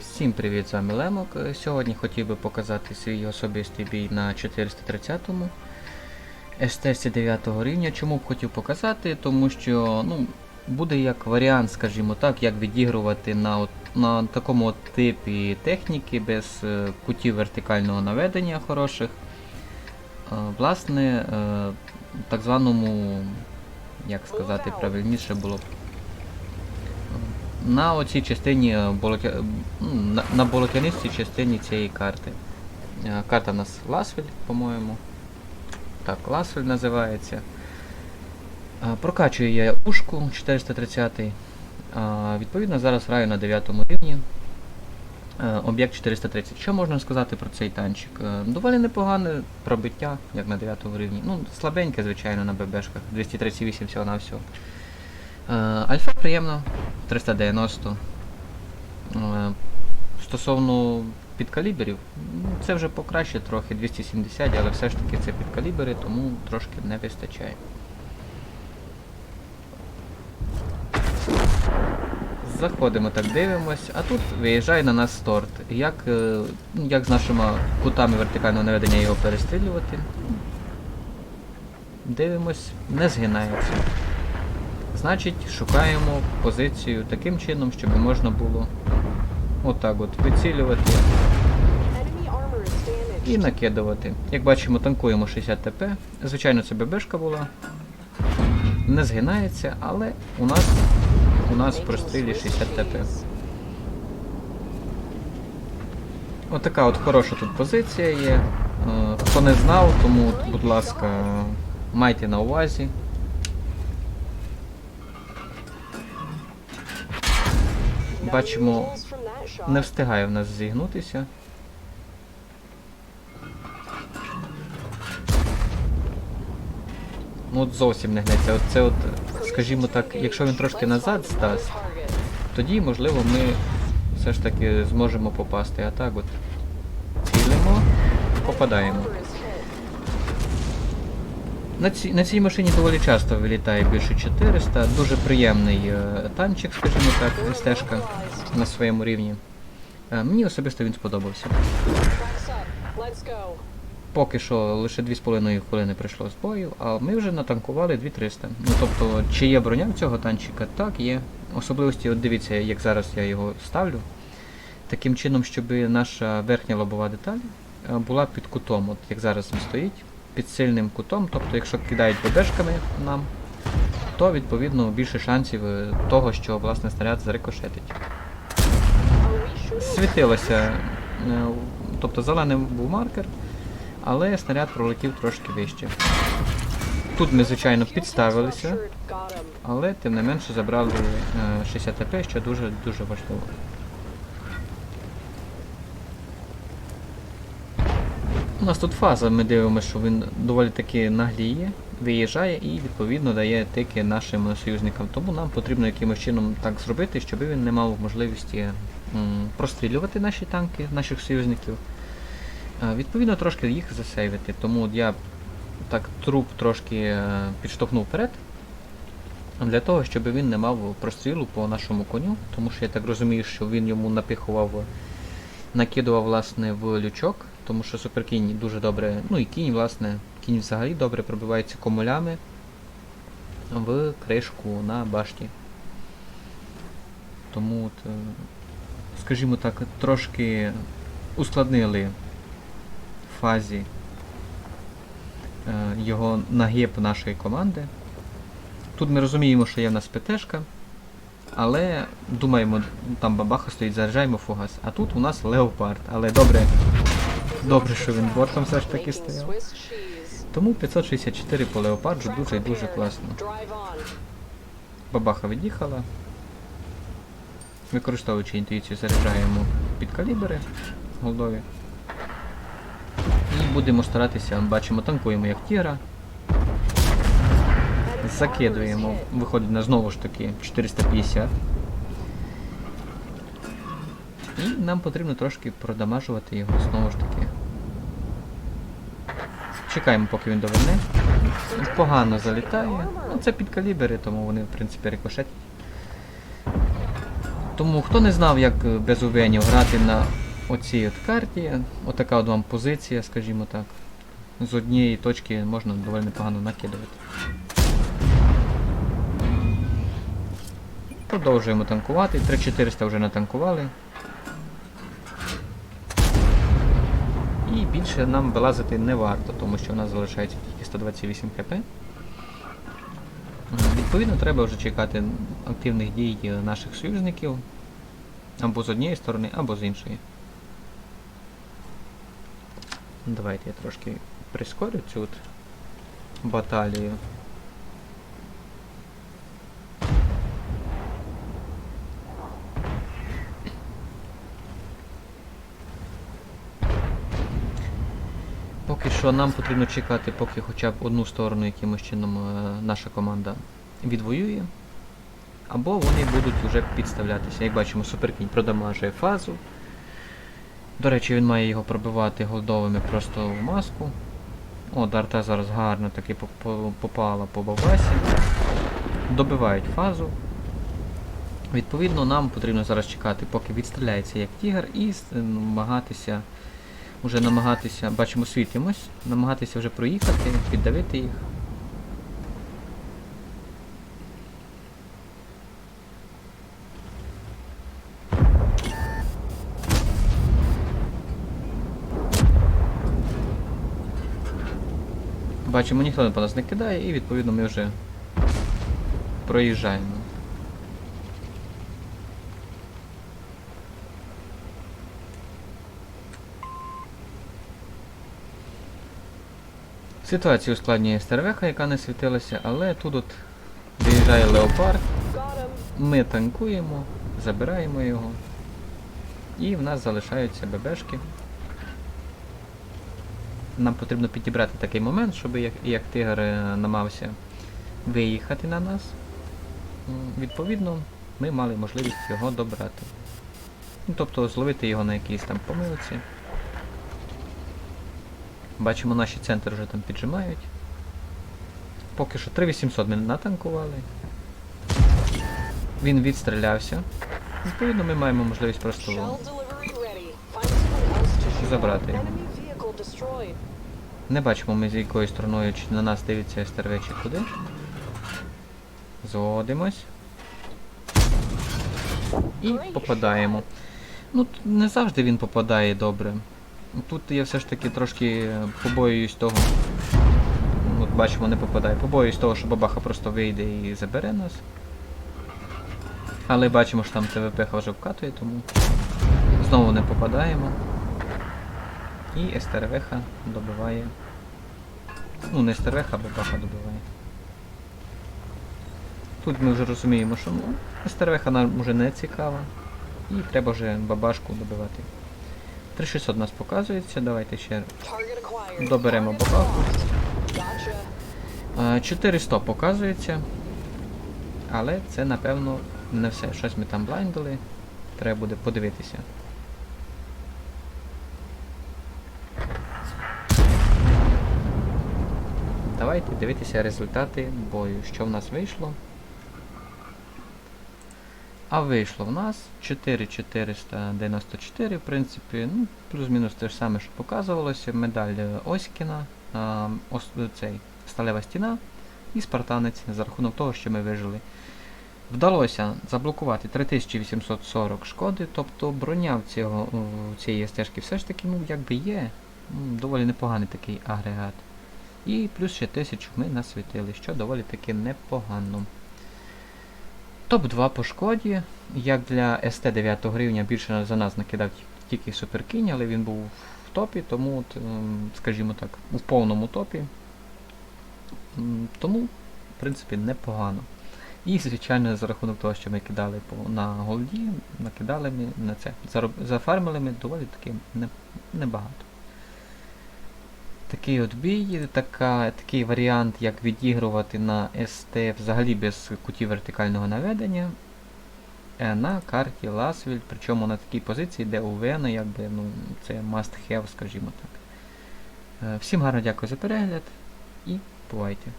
Всім привіт, з вами Лемок. Е, Сьогодні хотів би показати свій особистий бій на 430-му СТС 9 рівня. Чому б хотів показати? Тому що ну, буде як варіант, скажімо так, як відігрувати на, от, на такому от типі техніки без е, кутів вертикального наведення хороших. Е, власне, так званому, як сказати правильніше було б. На оцій частині е, болотя... на, болотянистій частині цієї карти. Е, Карта в нас Ласвель, по-моєму. Так, Ласвель називається. Е, Прокачую я ушку 430. Е, Відповідно, зараз граю на 9 рівні. Об'єкт 430. Що можна сказати про цей танчик? Доволі непогане пробиття, як на 9 рівні. Ну, слабеньке, звичайно, на ББшках. 238 всього на всього. Альфа приємно, 390. Е, Стосовно підкаліберів, ну, це вже покраще трохи 270, але все ж таки це підкалібери, тому трошки не вистачає. Заходимо так, дивимось, а тут виїжджає на нас торт. Як, е, як з нашими кутами вертикального наведення його перестрілювати? Дивимось, не згинається. Значить, шукаємо позицію таким чином, щоб можна було отак от вицілювати і накидувати. Як бачимо, танкуємо 60 ТП. Звичайно, це ББшка була. Не згинається, але у нас у нас в прострілі 60 ТП. Отака от хороша тут позиція є. Е, Хто не знав, тому, будь ласка, майте на увазі. Бачимо, не встигає в нас зігнутися. Ну от зовсім не гнеться. От це от, скажімо так, якщо він трошки назад здасть, тоді, можливо, ми все ж таки зможемо попасти. А так от цілимо, попадаємо. На цій, на цій машині доволі часто вилітає більше 400. Дуже приємний е, танчик, скажімо так, стежка на своєму рівні. Е, мені особисто він сподобався. Поки що лише 2,5 хвилини прийшло з бою, а ми вже натанкували 2300. Ну тобто, чи є броня в цього танчика? Так, є. Особливості, от дивіться, як зараз я його ставлю. Таким чином, щоб наша верхня лобова деталь е, була під кутом, от як зараз він стоїть, під сильним кутом. Тобто, якщо кидають ББшками нам, то відповідно більше шансів е, того, що власне снаряд зарикошетить. Світилося, е, тобто зеленим був маркер, але снаряд пролетів трошки вище. Тут ми, звичайно, підставилися, але тим не менше забрали е, 60 ТП, що дуже дуже важливо. У нас тут фаза, ми дивимося, що він доволі таки нагліє, виїжджає і відповідно дає тики нашим союзникам. Тому нам потрібно якимось чином так зробити, щоб він не мав можливості прострілювати наші танки, наших союзників. Відповідно, трошки їх засейвити. Тому от я так труп трошки е, підштовхнув вперед. Для того, щоб він не мав прострілу по нашому коню, тому що я так розумію, що він йому напихував, накидував власне в лючок, тому що суперкінь дуже добре, ну і кінь, власне, кінь взагалі добре пробивається комулями в кришку на башті. Тому, е, скажімо так, трошки ускладнили фазі е, його нагиб нашої команди. Тут ми розуміємо, що є в нас ПТшка, але думаємо, там бабаха стоїть, заряджаємо фугас. А тут у нас леопард. Але добре, добре, що він бортом все ж таки стояв. Тому 564 по леопарду дуже і дуже класно. Бабаха від'їхала. Використовуючи інтуїцію, заряджаємо під калібри голдові. І будемо старатися, бачимо, танкуємо як тігра. Закидуємо, виходить на знову ж таки 450. І нам потрібно трошки продамажувати його знову ж таки. Чекаємо, поки він доверне. Погано залітає. Ну, це під калібри, тому вони, в принципі, рикошетять. Тому хто не знав, як без увенів грати на оцій от карті, отака от вам позиція, скажімо так. З однієї точки можна доволі непогано накидувати. Продовжуємо танкувати. 3400 вже натанкували. Більше нам вилазити не варто, тому що в нас залишається тільки 128 хп. Відповідно, треба вже чекати активних дій е, наших союзників або з однієї сторони, або з іншої. Давайте я трошки прискорю цю от баталію. Поки що нам потрібно чекати, поки хоча б одну сторону якимось чином е, наша команда відвоює. Або вони будуть вже підставлятися. Як бачимо, суперкінь продамажує фазу. До речі, він має його пробивати голдовими просто в маску. О, Дарта зараз гарно таки по- по- попала по бабасі. Добивають фазу. Відповідно, нам потрібно зараз чекати, поки відстріляється як тігр, і с- намагатися вже намагатися, бачимо, світимось, намагатися вже проїхати, піддавити їх. Бачимо, ніхто не по нас не кидає, і відповідно ми вже проїжджаємо. Ситуацію ускладнює стервеха, яка не світилася, але тут от виїжджає леопард, ми танкуємо, забираємо його. І в нас залишаються ББшки. Нам потрібно підібрати такий момент, щоб як, як тигр е, намагався виїхати на нас. Відповідно, ми мали можливість його добрати. Ну, тобто зловити його на якійсь там помилці. Бачимо, наші центри вже там піджимають. Поки що 3800 ми натанкували. Він відстрілявся. Відповідно, ми маємо можливість просто. Забрати його. Не бачимо ми з якою стороною, чи на нас дивиться СТРВ, чи куди. Зводимось. І попадаємо. Ну, не завжди він попадає добре. Тут я все ж таки трошки е, побоююсь того. От бачимо, не попадає. Побоююсь того, що бабаха просто вийде і забере нас. Але бачимо, що там ТВП вже вкатує, тому знову не попадаємо. І СТРВХ добиває. Ну, не СТРВХ, а бабаха добиває. Тут ми вже розуміємо, що ну, СТРВХ нам вже не цікава. І треба вже бабашку добивати. 3600 у нас показується, давайте ще Доберемо. А, 400 показується. Але це напевно не все. Щось ми там блайндили. Треба буде подивитися. Давайте дивитися результати бою. Що в нас вийшло? А вийшло в нас 4494, в принципі, ну, плюс-мінус те ж саме, що показувалося. Медаль Оськіна, а, ос, цей, сталева стіна і спартанець за рахунок того, що ми вижили. Вдалося заблокувати 3840 шкоди, тобто броня в цього, у цієї стежки все ж таки ну, якби є. Доволі непоганий такий агрегат. І плюс ще 1000 ми насвітили, що доволі таки непогано. Топ-2 по шкоді. Як для СТ 9 рівня більше за нас накидав тільки Суперкінь, але він був в топі, тому, ем, скажімо так, у повному топі. Тому, в принципі, непогано. І, звичайно, за рахунок того, що ми кидали на голді, накидали ми на це. Зафармили ми доволі таки не, небагато. Такий от бій, така, такий варіант, як відігрувати на СТ взагалі без кутів вертикального наведення е, на карті Ласвіль, причому на такій позиції, де у Вена, якби, ну, це must have, скажімо так. Е, Всім гарно дякую за перегляд і бувайте!